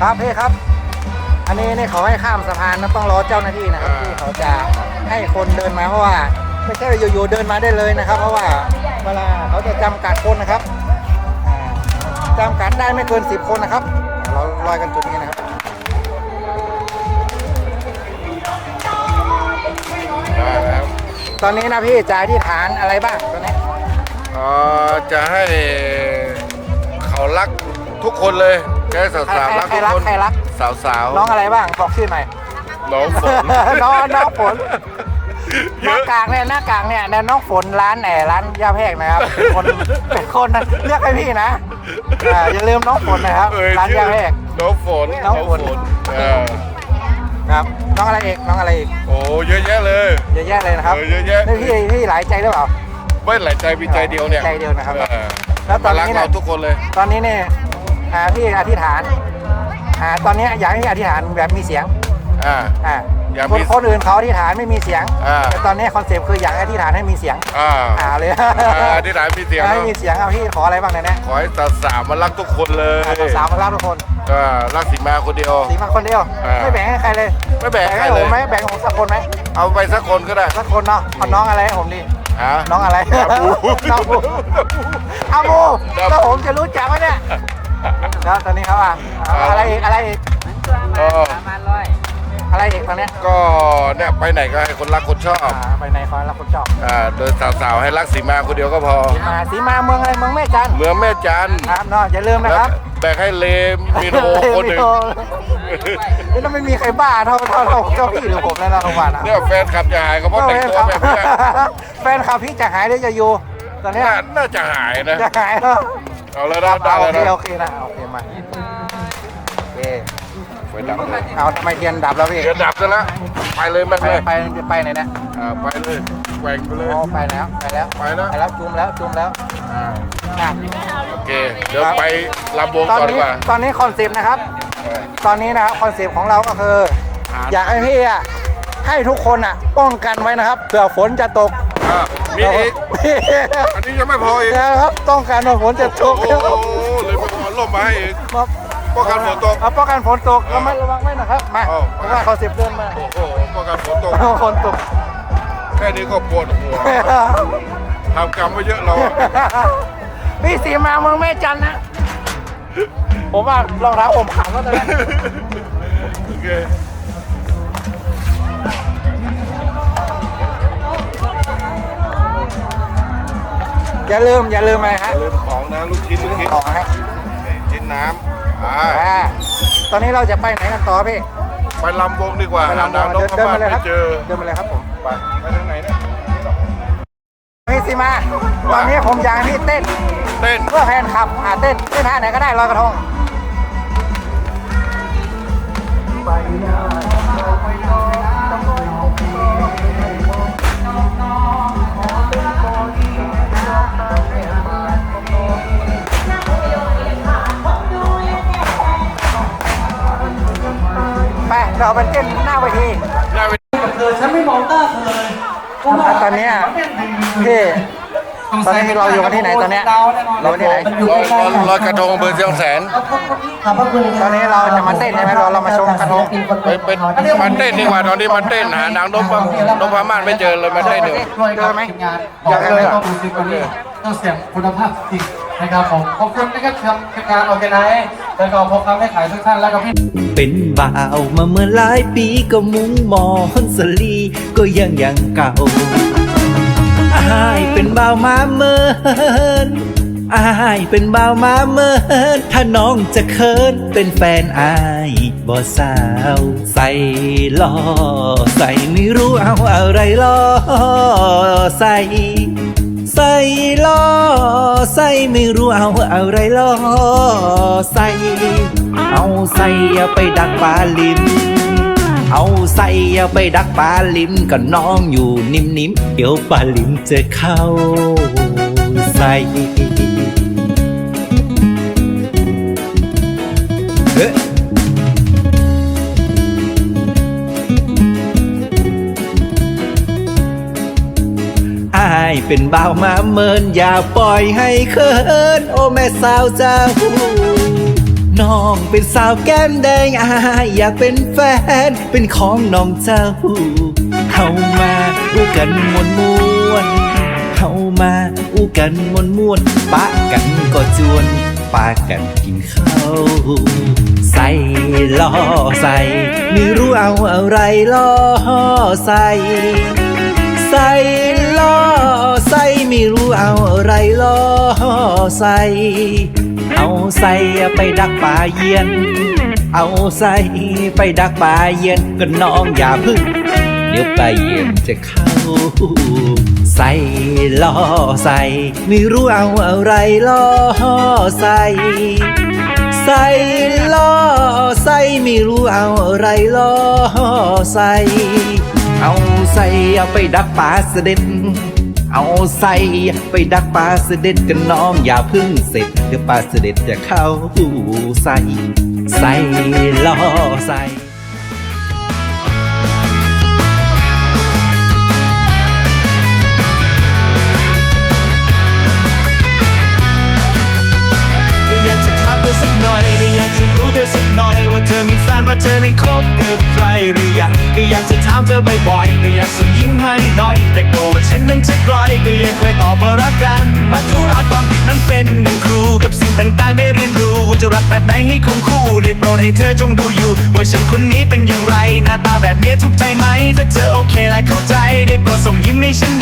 ครับพี่ครับ อันนี้นี่เขาให้ข้ามสะพานนะต้องรอเจ้าหน้าที่นะครับอ่าที่เขาจะให้คนเดินมาเพราะว่าไม่ใช่อยู่ๆเดินมาได้เลยนะครับ เพราะว่าเวลาเขาจะจำกัดคนนะครับอ่าจำกัดได้ไม่เกิน 10 คนนะครับ เราลอยกันจุดนี้นะครับได้แล้วตอนนี้นะพี่จ่ายที่ฐานอะไรบ้างตอนนี้เอ่อจะให้เขารักทุกคนเลย แค่สาวๆรักใครทุกรักคนใครรักสาวน้องอะไรบ้างบอกชื่อหน่อยๆน้องฝน น้องน้องฝน หเยน้าอะ กากเนี่ยหน้ากากเนี่ยเนี่ยน้องฝนร้านไหนร้านย่าแพรกนะครับเป็นคนเป็นคนเรียกให้พี่นะอ่าอย่าลืมน้องฝนนะครับ เอ่ยร้านชื่ย่าอแพรก น้องฝนน้องฝน เออครับ น้องอะไรอีกน้องอะไรอีกโอ้เยอะแยะเลย เยอะแยะเลยนะครับเออเยอะแยะ นี่พี่พี่หลายใจหรือเปล่า ไม่หลายใจมีใจเดียวเนี่ยใจเดียวนะครับ ออแล้วตอนนี้มารักเนี่ยเราทุกคนเลย ตอนนี้เนี่ย อ่าพี่อธิษฐานอ่าตอนนี้อยากให้พี่อธิษฐานแบบมีเสียงอ่า อ่าอยากคมีนคนอื่นเขาอธิษฐานไม่มีเสียงอ่า แต่ตอนนี้คอนเซปต์คืออยากให้อธิษฐานให้มีเสียงอ่าอ่าเลยอ่าที่ไหนมีเสียงให้เนอะมีเสียงเอาพี่ขออะไรบ้างเนี่ยนะขอให้สาวๆมารักทุกคนเลยอ่าสาวๆมารับทุกคนอ่ารักสีมาคนเดียว สีมาคนเดียวอ่าไม่แบ่งให้ใครเลยไม่แบ่งให้ใครให้เลผยมไหมแบ่งผมสักคนไหมเอาไปสักคนก็ได้สักคนเนาะเอาน้องอะไรให้ผมดี ฮะน้องอะไร ดาบู น้องบูอาบูดาบู แล้วผมจะรู้จักไหมเนี่ย แล้วตอนนี้เขาอะเอาอะไรอีกอะไรอีกเอออะไรอีกตอนเนี้ยก็เนี่ยไปไหนก็ให้คนรักคนชอบอ่าไปในคอนรับคนชอบอ่าโดยสาวๆให้รักสีมาคนเดียวก็พอสีมาสีมาเมืองอะไรเมืองแม่จันทร์เมืองแม่จันทร์ครับเนาะอย่าลืมนะแล้วครับแบ่งให้เลมิโนคนหนึ่งนี่ต้องไม่มีใครบ้าเท่าเท่าเท่าเจ้าพี่หรือผมแล้วนะทุกวันอะ เนี่ยแฟนขับจะหายก็เพราะแต่งตัวแบบเนี้ยแฟนคลับพี่จะหายหรือจะอยู่ ตอนเนี้ยน่าน่าจะหายนะ จะหายแล้ว เอาแล้วนะได้เอาแล้วโอเคนะโอเคนะโอเคมาโอเคไฟดับเลยเอาทำไมเทียนดับแล้วพี่เดี๋ยวดับซะแล้วไปเลยแม่งไปเลยไปไปไหนเนี่ยอ่าไปเลยแกว่งไปเลย อ๋อไปแล้วไปแล้วไปแล้ว ไปแล้วจุ่มแล้วจุ่มแล้วอ่าอะโอเค เดี๋ยวไปลำวงตอนก่อนดีนี้กว่าตอนนี้คอนเซปต์นะครับเออตอนนี้นะครับคอนเซปต์ของเราก็คืออ่าอยากให้พี่อะให้ทุกคนอะป้องกันไว้นะครับเผื่อฝนจะตกอ่า มีอีก อันนี้ยังไม่พออีกนะครับ ต้องการว่าฝนจะตโอ้กโหเลยไม่พอล่มมาให้อีกมาป้องกันฝนตกเอาป้องกันฝนตกระมัดระวังไว้นะครับ มาเอาเพราะว่าคอนเซปต์เดินมา โอ้โหป้องกันฝนตกฝนตก แค่นี้ก็ปวดหัวทำกรรมไว้เยอะเราอะพี่สีมาเมืองแม่จันทร์นะ ผมว่ารองเท้าผมขาดแล้วตอนนี้โอเค อย่าลืมอย่าลืมอะไรฮะลืมของนะลูกชิ้นลูกชิ้นต่อฮะชิ้นน้ำอ่าอ่าตอนนี้เราจะไปไหนกันต่อพี่ไปลำวงดีกว่าไปหาลำนางนเดิกนพเดินม่ามาเลยคไม่รับเจอเดินมาเลยครับผมไปไปทางไหนเนี่ยพี่สีมา ตอนนี้ผมอยากให้พี่เต้น เต้นเพื่อแฟนคลับอ่าเต้นเต้นท่าไหนก็ได้ลอยกระทงไป เราไปเต้นหน้าเวทีหน้าเวทีเธอฉันไม่มองหน้าเธอเลยตอนเนี้ยพี่ตอนนี้เราอยู่กันที่ไหนตอนเนี้ยเราที่ไหนลอยลอยลอยกระทงอำเบอร์เชียงแสนขอบพระคุณตอนนี้เราจะมาเต้นใช่ไหมเราเรามาชมกระทงไปไปมาเต้นดีกว่าตอนนี้มาเต้นหานางนพนพม่านไม่เจอเลยมาเต้นเดี๋ยวด้วยกับทีมงานบอกเลยต้องดูซิกนี้ต้องเสียงคุณภาพจริงนะครับผมขอบคุณนะครับทำทีมงานออแกไนซ์แล้วก็พบกันได้ขายทุกท่านแล้วก็พี่ เป็นบ่าวมาเมื่อหลายปีก็มุ้งมอนสลีก็ยังยังเก่าอายเป็นบ่าวมาเมินอายเป็นบ่าวมาเมินถ้าน้องจะเคินเป็นแฟนอายบ่สาว ใส่ล่อใส่ไม่รู้เอาอะไรล่อใส่ใส่ล่อใส่ไม่รู้เอาอะไรล่อใส่ ใส่ยาไปดักปลาลิมเอาใส่ยาไปดักปลาลิมก็น้องอยู่นิ่มๆเดี๋ยวปลาลิมจะเข้าใส่เฮ้ยอายเป็นบ่าวมาเมินอย่าปล่อยให้เคิน โอ้แม่สาวเจ้า น้องเป็นสาวแก้มแดงอายอยากเป็นแฟน เป็นของน้องเจ้าเข้ามาอู้กันมวนมวนเข้ามาอู้กันมวนมวนปะกันก็จวนปากันกินข้าวใส่ล่อใส่ไม่รู้เอาอะไรล่อใส่ใส่ล่อใส่ไม่รู้เอาอะไรล่อใส่ เอาใส่ไปดักป่าเยียนเอาใส่ไปดักป่าเยียนก็น้องอย่าพึ่งเดี๋ยวป่าเยียนจะเข้า ใส่ล่อใส่ ไม่รู้เอาอะไรล่อใส่ ใส่ล่อใส่ไม่รู้เอาอะไรล่อใส่ เอาใส่เอาไปดักปลาเสด็จ เอาใส่ไปดักปลาเสด็จกันน้องอย่าพึ่งเสร็จเดี๋ยวปลาเสด็จจะเข้าใส่ใส่ล่อใส่อยากจะถามเธอสักหน่อยก็อยากจะรู้เธอสักหน่อย ว่าเธอมีแฟนว่าเธอได้คบกับใครหรือยังก็อยากจะถามเธอบ่อยๆก็อยากส่งยิ้มให้หน่อย แต่กลัวว่าฉันนั้นจะไกลก็ยังเคยตอบว่ารักกัน มาทุรักความผิดนั้นเป็นหนึ่งครูกับสิ่งต่างๆได้เรียนรู้จะรักแบบไหนให้คงคู่ได้โปรดให้เธอจงดูอยู่ ว่าฉันคนนี้เป็นอย่างไร หน้าตาแบบนี้ถูกใจไหมถ้าเธอโอเคและเข้าใจได้โปรดส่งยิ้มให้ฉัน